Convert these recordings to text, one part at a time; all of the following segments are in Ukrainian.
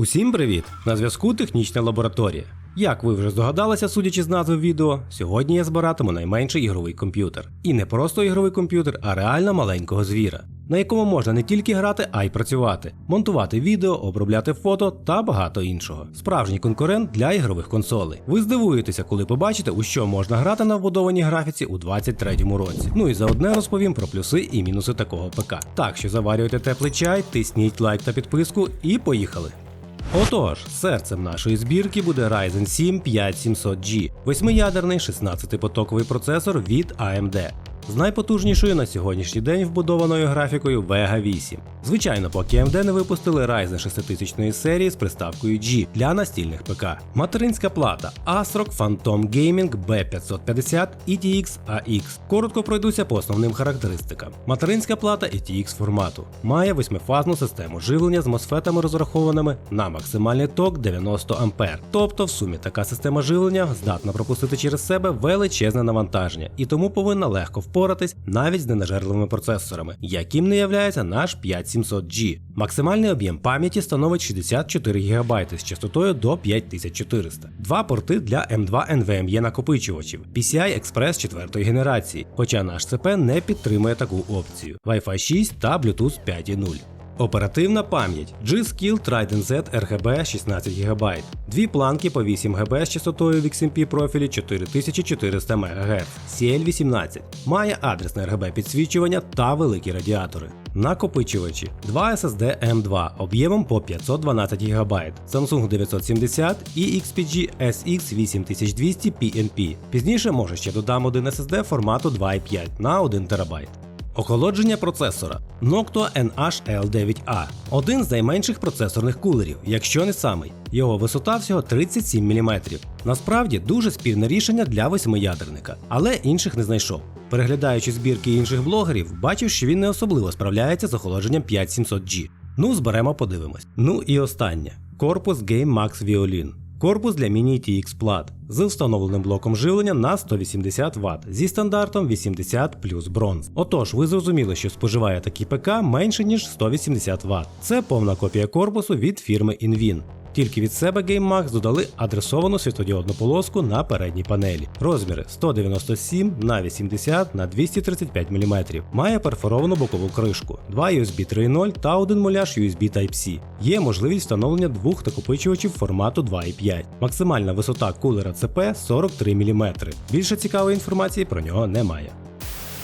Усім привіт! На зв'язку технічна лабораторія. Як ви вже здогадалися, судячи з назви відео, сьогодні я збиратиму найменший ігровий комп'ютер. І не просто ігровий комп'ютер, а реально маленького звіра, на якому можна не тільки грати, а й працювати, монтувати відео, обробляти фото та багато іншого. Справжній конкурент для ігрових консолей. Ви здивуєтеся, коли побачите, у що можна грати на вбудованій графіці у 23-му році. Ну і заодне розповім про плюси і мінуси такого ПК. Так що заварюйте теплий чай, тисніть лайк та підписку і поїхали. Отож, серцем нашої збірки буде Ryzen 7 5700G, восьмиядерний 16-потоковий процесор від AMD. З найпотужнішою на сьогоднішній день вбудованою графікою Vega 8. Звичайно, поки AMD не випустили Ryzen 6000 серії з приставкою G для настільних ПК. Материнська плата ASRock Phantom Gaming B550 ETX AX. Коротко пройдуся по основним характеристикам. Материнська плата ETX формату має восьмифазну систему живлення з мосфетами розрахованими на максимальний ток 90 А. Тобто, в сумі така система живлення здатна пропустити через себе величезне навантаження і тому повинна легко впоратись навіть з ненажерливими процесорами, яким не являється наш 5700G. Максимальний об'єм пам'яті становить 64 ГБ з частотою до 5400. Два порти для M2 NVMe накопичувачів PCI Express 4 генерації, хоча наш ЦП не підтримує таку опцію Wi-Fi 6 та Bluetooth 5.0. Оперативна пам'ять G-Skill Trident Z RGB 16 ГБ. Дві планки по 8 ГБ з частотою в XMP профілі 4400 МГц. CL18 має адресне RGB підсвічування та великі радіатори. Накопичувачі 2 SSD M2 об'ємом по 512 ГБ, Samsung 970 і XPG SX 8200 PNP. Пізніше може ще додам один SSD формату 2.5 на 1 ТБ. Охолодження процесора Noctua NH-L9A один з найменших процесорних кулерів, якщо не самий. Його висота всього 37 мм. Насправді дуже спірне рішення для восьмиядерника, але інших не знайшов. Переглядаючи збірки інших блогерів, бачив, що він не особливо справляється з охолодженням 5700G. Ну, зберемо, подивимось. Ну і останнє: корпус Game Max Violin. Корпус для міні TX Plat з встановленим блоком живлення на 180 Вт зі стандартом 80 плюс бронз. Отож, ви зрозуміли, що споживає такий ПК менше ніж 180 Вт. Це повна копія корпусу від фірми Invin. Тільки від себе GameMax додали адресовану світодіодну полоску на передній панелі. Розміри 197 на 80 на 235 мм. Має перфоровану бокову кришку, 2 USB 3.0 та один муляж USB Type-C. Є можливість встановлення двох накопичувачів формату 2.5. Максимальна висота кулера ЦП 43 мм. Більше цікавої інформації про нього немає.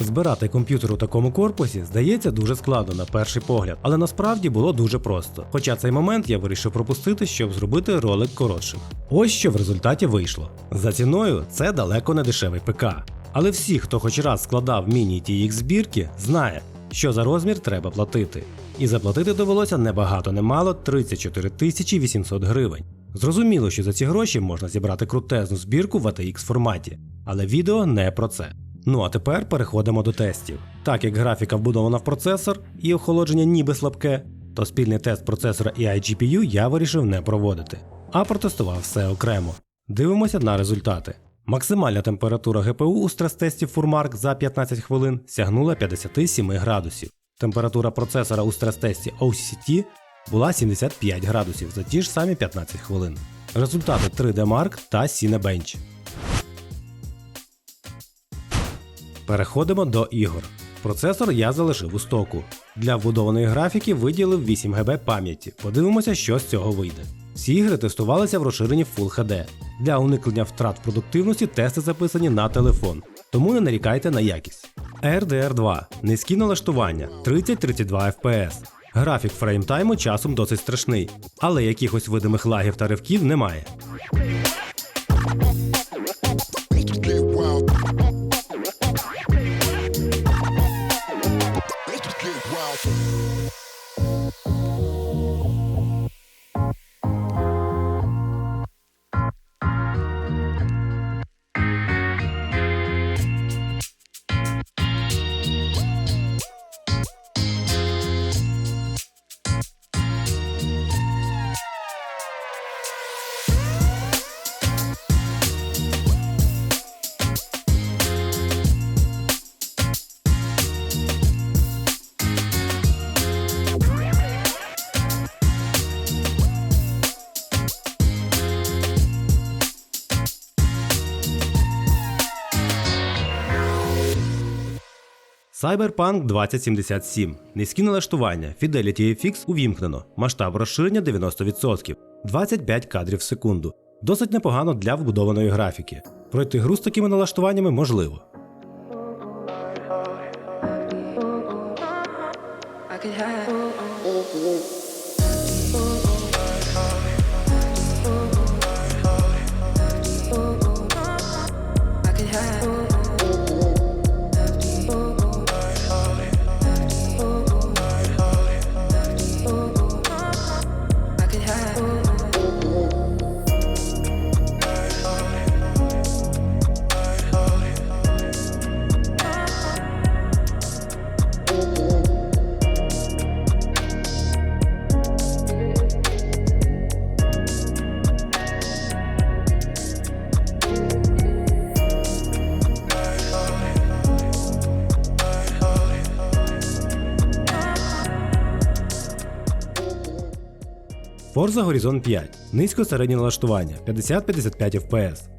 Збирати комп'ютер у такому корпусі здається дуже складно на перший погляд, але насправді було дуже просто. Хоча цей момент я вирішив пропустити, щоб зробити ролик коротшим. Ось що в результаті вийшло. За ціною це далеко не дешевий ПК. Але всі, хто хоч раз складав міні TX збірки, знає, що за розмір треба платити. І заплатити довелося небагато немало 34 тисячі 800 гривень. Зрозуміло, що за ці гроші можна зібрати крутезну збірку в ATX форматі, але відео не про це. Ну а тепер переходимо до тестів. Так як графіка вбудована в процесор і охолодження ніби слабке, то спільний тест процесора і iGPU я вирішив не проводити, а протестував все окремо. Дивимося на результати. Максимальна температура GPU у стрес-тесті Furmark за 15 хвилин сягнула 57 градусів. Температура процесора у стрес-тесті OCT була 75 градусів за ті ж самі 15 хвилин. Результати 3D Mark та Cinebench. Переходимо до ігор. Процесор я залишив у стоку. Для вбудованої графіки виділив 8 ГБ пам'яті. Подивимося, що з цього вийде. Всі ігри тестувалися в розширенні Full HD. Для уникнення втрат продуктивності тести записані на телефон, тому не нарікайте на якість. RDR 2 низькі налаштування 30-32 FPS. Графік фреймтайму часом досить страшний, але якихось видимих лагів та ривків немає. Cyberpunk 2077. Низькі налаштування. Fidelity FX увімкнено. Масштаб розширення 90%. 25 кадрів в секунду. Досить непогано для вбудованої графіки. Пройти гру з такими налаштуваннями можливо. I could have. Forza Horizon 5. Низько середнє налаштування 50-55 FPS.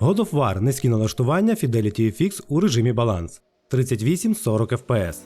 God of War низькі налаштування Fidelity FX у режимі баланс 38-40 FPS.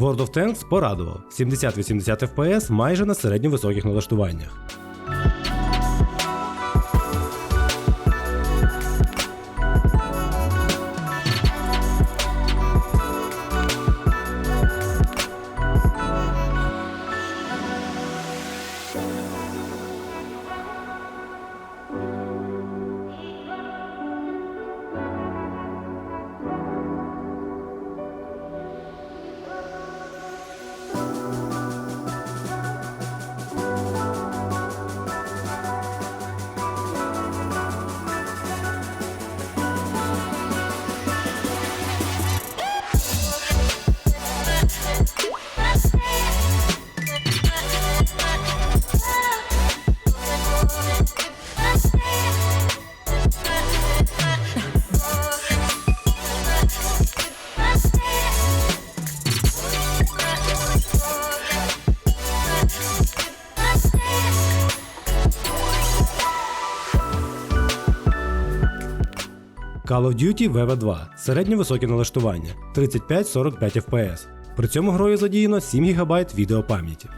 World of Tanks порадував 70-80 FPS майже на середньо високих налаштуваннях. Call of Duty WW2 середньо-високе налаштування 35-45 FPS. При цьому грою задіяно 7 ГБ відеопам'яті.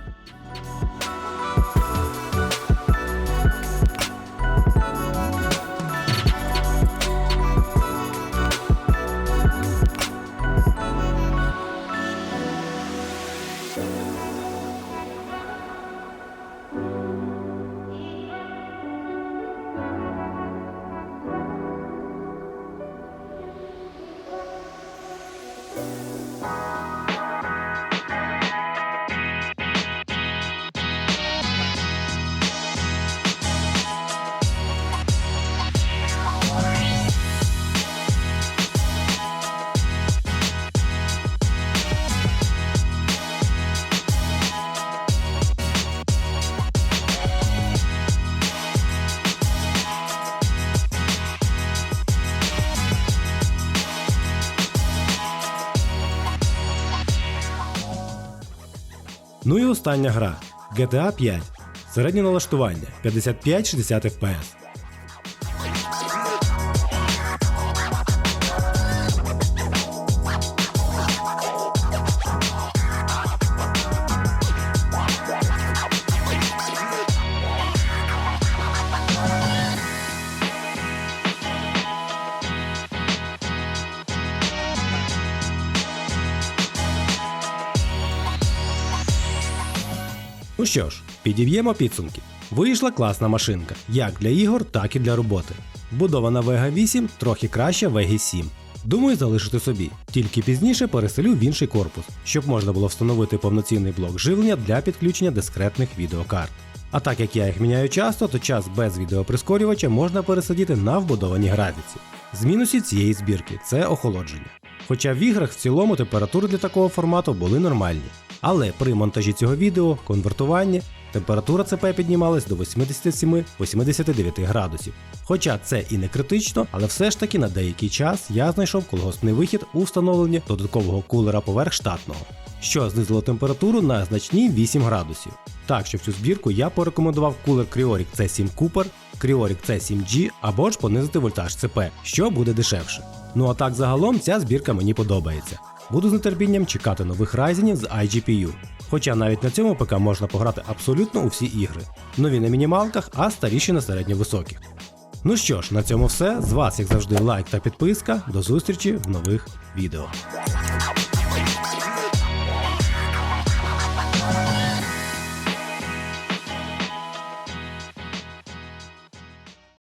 Ну і остання гра GTA 5. Середнє налаштування 55-60 FPS. Ну що ж, підіб'ємо підсумки. Вийшла класна машинка, як для ігор, так і для роботи. Будована Vega 8 трохи краще Vega 7. Думаю, залишити собі, тільки пізніше переселю в інший корпус, щоб можна було встановити повноцінний блок живлення для підключення дискретних відеокарт. А так як я їх міняю часто, то час без відеоприскорювача можна пересадити на вбудовані графіці. З цієї збірки це охолодження. Хоча в іграх в цілому температури для такого формату були нормальні. Але при монтажі цього відео, конвертуванні, температура ЦП піднімалась до 87-89 градусів. Хоча це і не критично, але все ж таки на деякий час я знайшов колгоспний вихід у встановленні додаткового кулера поверх штатного, що знизило температуру на значні 8 градусів. Так що в цю збірку я порекомендував кулер Crioric C7 Cooper, Crioric C7G або ж понизити вольтаж ЦП, що буде дешевше. Ну а так загалом ця збірка мені подобається. Буду з нетерпінням чекати нових райзенів з iGPU. Хоча навіть на цьому ПК можна пограти абсолютно у всі ігри. Нові на мінімалках, а старіші на середньовисоких. Ну що ж, на цьому все. З вас, як завжди, лайк та підписка. До зустрічі в нових відео.